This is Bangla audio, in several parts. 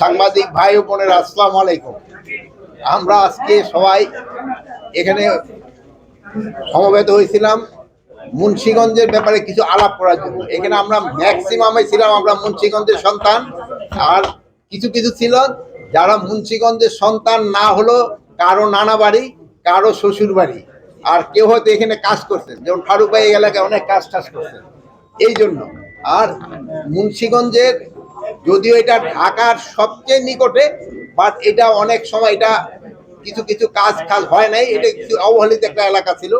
সাংবাদিক ভাই বোনের, আসসালাম আলাইকুম। আমরা আজকে সবাই এখানে সমবেত হয়েছিলাম মুন্সীগঞ্জের ব্যাপারে কিছু আলাপ করার জন্য। এখানে আমরা ম্যাক্সিমামে ছিলাম, আমরা মুন্সিগঞ্জের সন্তান। আর কিছু কিছু ছিল যারা মুন্সীগঞ্জের সন্তান না হলো কারও নানা বাড়ি, কারও শ্বশুর বাড়ি। আর কেউ হয়তো এখানে কাজ করছেন যেমন ফারুক ভাই এলাকায় অনেক কাজ টাজ করছেন এই জন্য। আর মুন্সিগঞ্জের যদিও এটা ঢাকার সবচেয়ে নিকটে বাট এটা অনেক সময় এটা কিছু কিছু কাজ কাজ হয় নাই, এটা কিছু অবহেলিত একটা এলাকা ছিল।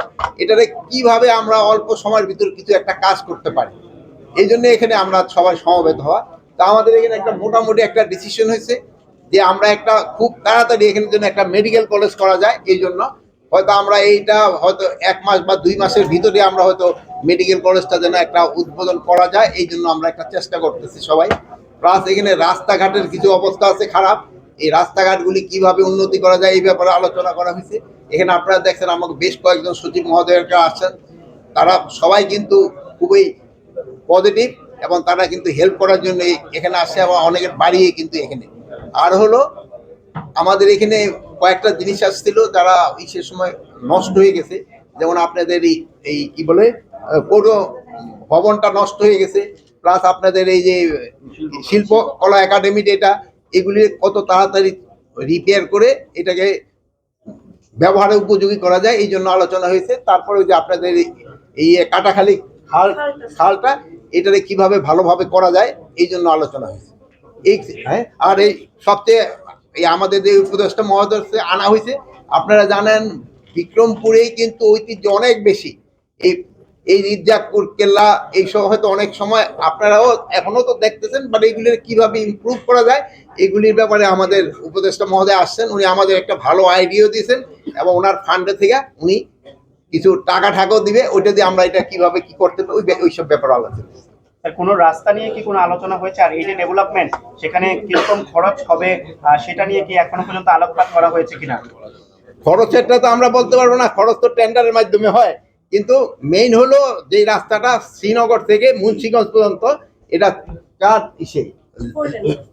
এটারে কীভাবে আমরা অল্প সময়ের ভিতর কিছু একটা কাজ করতে পারি? এই জন্য এখানে আমরা সবাই সমবেত হওয়া। তা আমাদের এখানে একটা মোটামুটি একটা ডিসিশন হয়েছে যে আমরা একটা খুব তাড়াতাড়ি এখানে জন্য একটা মেডিকেল কলেজ করা যায়, এই জন্য। হয়তো আমরা এইটা হয়তো এক মাস বা দুই মাসের ভিতরে আমরা হয়তো মেডিকেল কলেজটা যেন একটা উদ্বোধন করা যায়, এই জন্য আমরা একটা চেষ্টা করতেছি সবাই। প্লাস এখানে রাস্তাঘাটের কিছু অবস্থা আছে খারাপ। এই রাস্তাঘাটগুলি কীভাবে উন্নতি করা যায় এই ব্যাপারে আলোচনা করা হয়েছে। এখানে আপনারা দেখছেন আমাকে বেশ কয়েকজন সচিব মহোদয়রা আসছেন। তারা সবাই কিন্তু খুবই পজিটিভ এবং তারা কিন্তু হেল্প করার জন্য এখানে আসে এবং অনেকের বাড়িয়ে কিন্তু এখানে। আর হলো, আমাদের এখানে কয়েকটা জিনিস আসছিল, যারা সে সময় নষ্ট হয়ে গেছে। যেমন আপনাদের এই এই কি বলে পৌর ভবনটা নষ্ট হয়ে গেছে। প্লাস আপনাদের এই যে শিল্প কলা একাডেমি এটা এগুলি কত তাড়াতাড়ি রিপেয়ার করে এটাকে ব্যবহারের উপযোগী করা যায় এই জন্য আলোচনা হয়েছে। তারপরে ওই যে আপনাদের এই- এই কাটাখালি খাল খালটা। এটারে কীভাবে ভালোভাবে করা যায় এই জন্য আলোচনা হয়েছে। এই হ্যাঁ আর এই সবচেয়ে এই আমাদের যে উপদেষ্টা মহাদর্শে আনা হয়েছে আপনারা জানেন বিক্রমপুরেই কিন্তু ঐতিহ্য অনেক বেশি। এই এই রিজাকপুর কেল্লা এইসব হয়তো অনেক সময় আপনারাও এখনও তো দেখতেছেন বাট এগুলির কীভাবে ইমপ্রুভ করা যায় এগুলির ব্যাপারে আমাদের উপদেষ্টা মহোদয় আসছেন উনি আমাদের একটা ভালো আইডিয়া দিয়েছেন এবং ওনার ফান্ডে থেকে উনি কিছু টাকা ঠাকাও দিবে ওইটা দিয়ে আমরা এটা কীভাবে কি করতে পারি ওই ওইসব ব্যাপারে আলোচনা কোনো রাস্তা নিয়ে কি কোনো আলোচনা হয়েছে? আর এই যে ডেভেলপমেন্ট সেখানে কীরকম খরচ হবে সেটা নিয়ে কি এখনও পর্যন্ত আলোকপাত করা হয়েছে কিনা? খরচেরটা তো আমরা বলতে পারব না খরচ তো টেন্ডারের মাধ্যমে হয়। কিন্তু মেইন হলো যে রাস্তাটা শ্রীনগর থেকে মুন্সিগঞ্জ পর্যন্ত এটা চার ইসে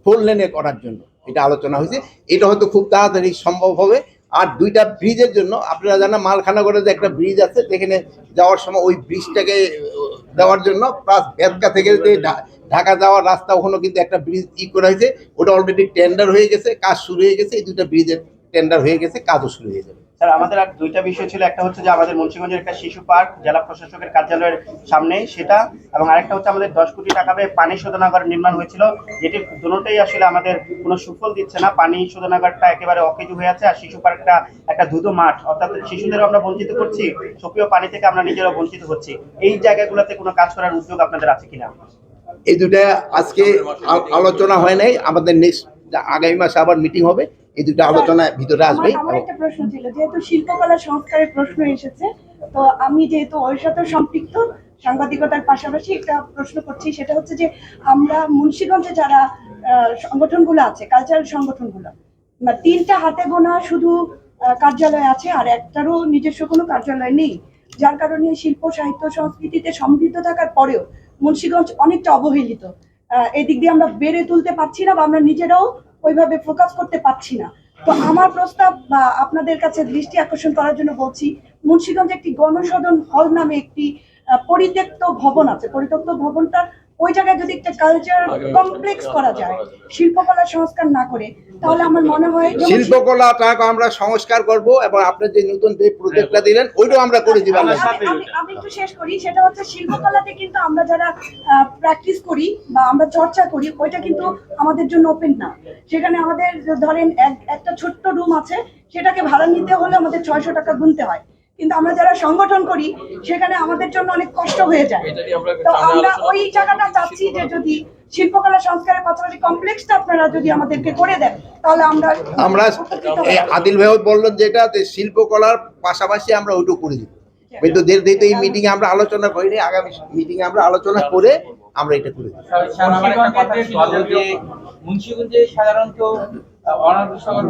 ফোর লেনে করার জন্য এটা আলোচনা হয়েছে। এটা হয়তো খুব তাড়াতাড়ি সম্ভব হবে। আর দুইটা ব্রিজের জন্য আপনারা জানেন মালখানাগড়ে যে একটা ব্রিজ আছে যেখানে যাওয়ার সময় ওই ব্রিজটাকে দেওয়ার জন্য প্লাস বেদকা থেকে যে ঢাকা যাওয়ার রাস্তা ওখানে কিন্তু একটা ব্রিজ ই করা হয়েছে। ওটা অলরেডি টেন্ডার হয়ে গেছে কাজ শুরু হয়ে গেছে এই দুইটা ব্রিজের টেন্ডার হয়ে গেছে কাজও শুরু হয়ে যাবে। স্যার, আমাদের আর দুইটা বিষয় ছিল। একটা হচ্ছে যে আমাদের মুন্সিগঞ্জের একটা শিশু পার্ক, জেলা প্রশাসকের কার্যালয়ের সামনে সেটা, এবং আরেকটা হচ্ছে আমাদের দশ কোটি টাকা ব্যয়ে পানি শোধনাগার নির্মাণ হয়েছিল, যেটি দুটোটাই আসলে আমাদের কোনো সুফল দিচ্ছে না। পানি শোধনাগারটা একেবারে অকেজু হয়ে আছে, আর শিশু পার্কটা একটা ধুধু মাঠ। অর্থাৎ শিশুদেরও আমরা বঞ্চিত করছি, সক্রিয় পানি থেকে আমরা নিজেরাও বঞ্চিত হচ্ছি। এই জায়গাগুলোতে কোনো কাজ করার উদ্যোগ আপনাদের আছে কিনা? এই দুটা আজকে আলোচনা হয় নাই। আমাদের নেক্সট, আগামী মাসে আবার মিটিং হবে। এই দুটো আলোচনা ভিতরে আসবে আমার একটা প্রশ্ন ছিল যেহেতু শিল্পকলা সংস্কারের প্রশ্ন এসেছে তো আমি যেহেতু ওর সাথে সম্পৃক্ত সাংবাদিকতার পাশাপাশি একটা প্রশ্ন করছি সেটা হচ্ছে যে আমরা মুন্সিগঞ্জে যারা সংগঠনগুলো আছে কালচারাল সংগঠনগুলো তিনটা হাতে গোনা শুধু কার্যালয় আছে আর একটারও নিজস্ব কোনো কার্যালয় নেই যার কারণে শিল্প সাহিত্য সংস্কৃতিতে সমৃদ্ধ থাকার পরেও মুন্সিগঞ্জ অনেকটা অবহেলিত। আহ, এই দিয়ে আমরা বেড়ে তুলতে পারছি না বা আমরা নিজেরাও ওইভাবে ফোকাস করতে পারছি না। তো আমার প্রস্তাব বা আপনাদের কাছে দৃষ্টি আকর্ষণ করার জন্য বলছি, মুন্সিগঞ্জে একটি গণসদন হল নামে একটি পরিত্যক্ত ভবন আছে। পরিত্যক্ত ভবনটার ওই জায়গায় যদি একটা কালচার কমপ্লেক্স করা যায় শিল্পকলা সংস্কার না করে তাহলে আমার মনে হয় যেমন শিল্পকলাটাকে আমরা সংস্কার করব এবং আপনি যে নতুন যে প্রজেক্টটা দিলেন ওইটাও আমরা করে দিব আমি- একটু শেষ করি সেটা হচ্ছে শিল্পকলাতে কিন্তু আমরা যারা প্র্যাকটিস করি বা আমরা চর্চা করি ওইটা কিন্তু আমাদের জন্য ওপেন না। সেখানে আমাদের ধরেন এক- একটা ছোট্ট রুম আছে সেটাকে ভাড়া নিতে হলে আমাদের ছয়শো টাকা গুনতে হয়। কিন্তু আমরা যারা সংগঠন করি সেখানে আমাদের জন্য অনেক কষ্ট হয়ে যায়। তো আমরা ওই জায়গাটা চাচ্ছি যে যদি শিল্পকলা সংস্কারের পাশাপাশি কমপ্লেক্সটা আপনারা যদি আমাদেরকে করে দেন তাহলে আমরা আমরা এই আদিল ভাই বললেন যেটা যে শিল্পকলার পাশাপাশি আমরা ওইটু করে দিব। কিন্তু যেহেতু এই মিটিং এ আমরা আলোচনা করিনি আগামী মিটিং এ আমরা আলোচনা করে আমরা এটা করে দিব। মুন্সিগঞ্জে সাধারণত অনগ্রসর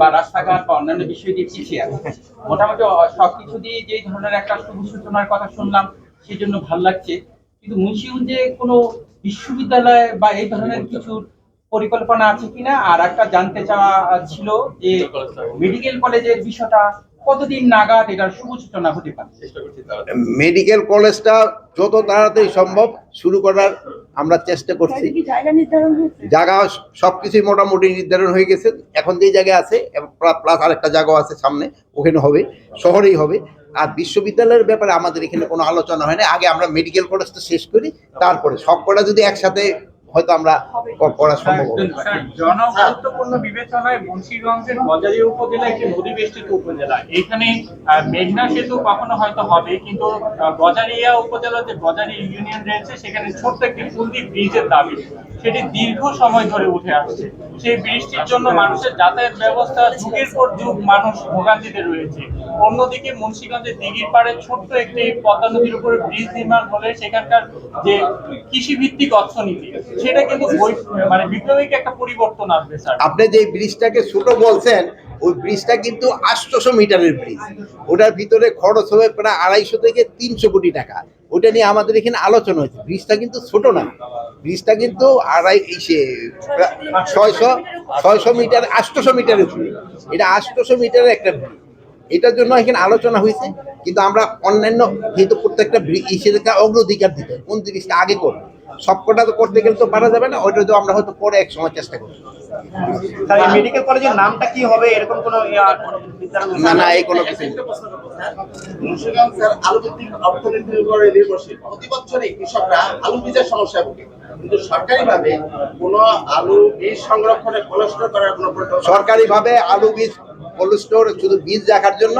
বা রাস্তাঘাট বা অন্যান্য বিষয় দিয়ে পিছিয়ে আছে। মোটামুটি সবকিছু দিয়ে যে ধরনের একটা শুভ সূচনার কথা শুনলাম সেই জন্য ভালো লাগছে। কিন্তু মুন্সিগঞ্জে কোনো বিশ্ববিদ্যালয় বা এই ধরনের কিছু পরিকল্পনা আছে কিনা? আর একটা জানতে চাওয়া ছিল যে মেডিকেল কলেজের বিষয়টা কতদিন নাগাদ এটার শুভ সূচনা হতে পারে? মেডিকেল কলেজটা যত তাড়াতাড়ি সম্ভব শুরু করার আমরা চেষ্টা করছি। জায়গা নির্ধারণ হয়েছে? জায়গা সবকিছুই মোটামুটি নির্ধারণ হয়ে গেছে। এখন যে জায়গায় আছে প্লাস আরেকটা জায়গা আছে সামনে ওখানে হবে শহরেই হবে। আর বিশ্ববিদ্যালয়ের ব্যাপারে আমাদের এখানে কোনো আলোচনা হয় না। আগে আমরা মেডিকেল কলেজটা শেষ করি তারপরে সবকটা যদি একসাথে হয়তো আমরা করা সম্ভব হবে জনগুরুত্বপূর্ণ বিবেচনায় মুন্সিগঞ্জের গজারিয়া উপজেলা একটি নদী বেষ্টিত উপজেলা এখানে মেঘনা সেতু কখনো হয়তো হবে কিন্তু গজারিয়া উপজেলাতে গজারি ইউনিয়ন রয়েছে সেখানে ছোট্ট একটি ফুলদি ব্রিজের দাবি। সেটি দীর্ঘ সময় ধরে উঠে আসছে। সেই ব্রিজটির জন্য মানুষের যাতায়াত ব্যবস্থা যুগের পর যুগ মানুষ ভোগান্তিতে রয়েছে। অন্যদিকে মুন্সিগঞ্জের দিঘির পাড়ে ছোট্ট একটি পদ্মা নদীর উপরে ব্রিজ নির্মাণ হলে সেখানকার যে কৃষিভিত্তিক অর্থনীতি সেটা কিন্তু মানে একটা পরিবর্তন স্যার। আপনি যে ব্রিজটাকে ছোট বলছেন, ওই ব্রিজটা কিন্তু আটশোশো মিটারের ব্রিজ। ওটার ভিতরে খরচ হবে প্রায় আড়াইশো থেকে তিনশো কোটি টাকা। ওটা নিয়ে আমাদের এখানে আলোচনা হয়েছে। ব্রিজটা কিন্তু ছোট না। ব্রিজটা কিন্তু আড়াই সে ছয়শো ছয়শো মিটার, আটশোশো মিটারের ব্রিজ। এটা আটশোশো মিটারের একটা ব্রিজ। এটার জন্য এখানে আলোচনা হয়েছে। কিন্তু আমরা অন্যান্য, কিন্তু প্রত্যেকটা সেটাকে অগ্রাধিকার দিতে। কোন জিনিসটা আগে করব? সবকটা তো করতে গেলে তো পারা যাবে না ওইটা তো আমরা হয়তো পরে এক সময় চেষ্টা করব। স্যার মেডিকেল কলেজের নামটা কি হবে? এরকম কোনো ইয়া না না এই কোনো কিছু নির্ভরশীল। প্রতি কৃষকরা আলু বীজের সমস্যায় ভোগে। কিন্তু সরকারিভাবে কোনো আলু বীজ সংরক্ষণে করার কোনো সরকারিভাবে আলু বীজ কোল্ড স্টোর শুধু বীজ রাখার জন্য